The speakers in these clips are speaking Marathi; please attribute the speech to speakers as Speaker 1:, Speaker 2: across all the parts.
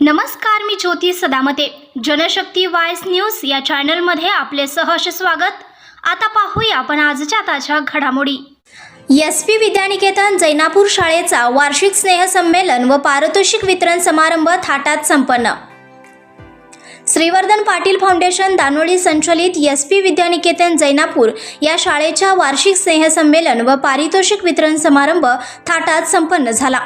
Speaker 1: नमस्कार मी ज्योती सदामते. जनशक्ती वायस न्यूज या चॅनलमध्ये आपले सहर्ष स्वागत. आता पाहूया आपण आजच्या ताज्या घडामोडी. एस पी विद्यानिकेतन जैनापूर शाळेचा वार्षिक स्नेहसंमेलन व पारितोषिक वितरण समारंभ थाटात संपन्न. श्रीवर्धन पाटील फाउंडेशन दानोळी संचलित एस पी विद्यानिकेतन जैनापूर या शाळेच्या वार्षिक स्नेहसंमेलन व पारितोषिक वितरण समारंभ थाटात संपन्न झाला.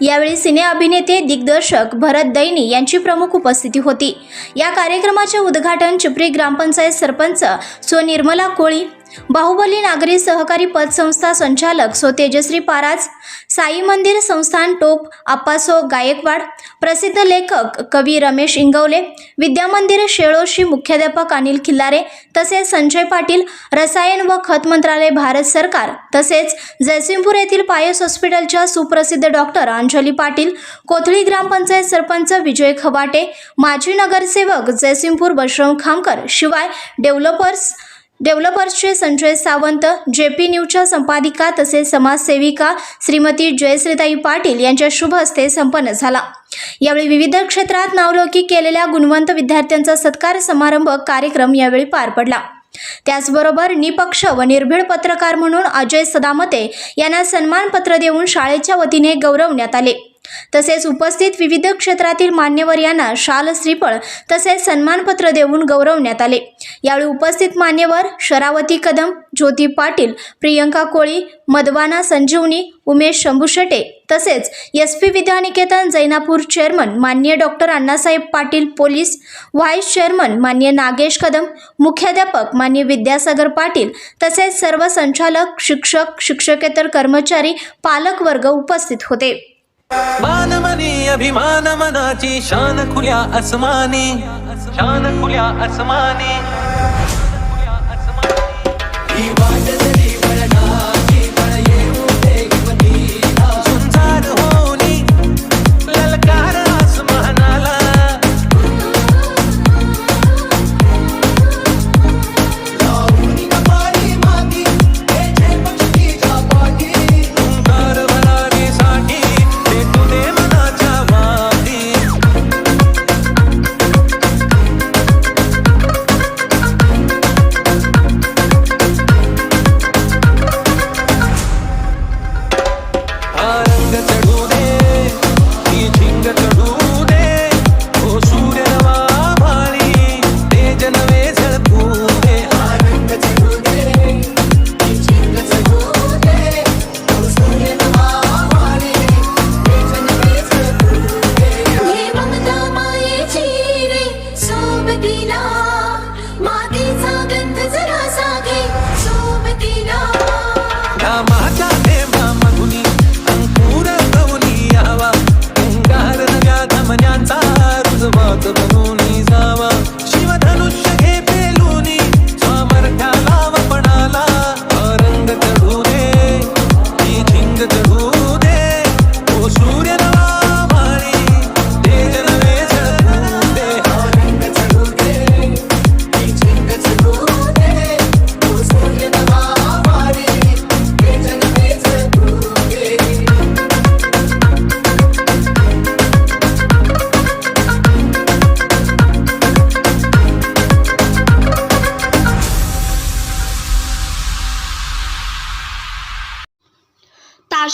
Speaker 1: यावेळी सिने अभिनेते दिग्दर्शक भरत दैनी यांची प्रमुख उपस्थिती होती. या कार्यक्रमाचे उद्घाटन चिपरी ग्रामपंचायत सरपंच सो निर्मला कोळी बाहुबली नागरी सहकारी पतसंस्था संचालक सो तेजश्री पाराज साई मंदिर संस्थान टोप आप्पासो गायकवाड प्रसिद्ध लेखक कवी रमेश इंगवले विद्यामंदिर शेळोशी मुख्याध्यापक अनिल खिल्लारे तसेच संजय पाटील रसायन व खत मंत्रालय भारत सरकार तसेच जयसिंगपूर येथील पायस हॉस्पिटलच्या सुप्रसिद्ध डॉक्टर अंजली पाटील कोथळी ग्रामपंचायत सरपंच विजय खबाटे माजी नगरसेवक जयसिंगपूर बश्रम खामकर शिवाय developers डेव्हलपर्सचे Sanjay Sawant J P न्यूजच्या संपादिका तसेच समाजसेविका श्रीमती जयश्रीताई पाटील यांच्या शुभ हस्ते संपन्न झाला. यावेळी विविध क्षेत्रात नावलौकिक केलेल्या गुणवंत विद्यार्थ्यांचा सत्कार समारंभ कार्यक्रम यावेळी पार पडला. त्याचबरोबर निपक्ष व निर्भीड पत्रकार म्हणून अजय सदामते यांना सन्मानपत्र देऊन शाळेच्या वतीने गौरवण्यात आले. तसेच उपस्थित विविध क्षेत्रातील मान्यवर यांना शाल श्रीफळ तसेच सन्मानपत्र देऊन गौरवण्यात आले. यावेळी उपस्थित मान्यवर शरावती कदम ज्योती पाटील प्रियंका कोळी मदवाना संजीवनी उमेश शंभुशेटे तसेच S P Vidyaniketan Jainapur chairman मान्य doctor Annasaheb Patil police vice chairman मान्य नागेश कदम मुख्याध्यापक मान्य विद्यासागर पाटील तसेच सर्व संचालक शिक्षक शिक्षकेतर कर्मचारी पालक वर्ग उपस्थित होते.
Speaker 2: मानमनी अभिमान मनाची शान खुल्या असमानी शान खुल्या अस्मानी झुंजार মদিনা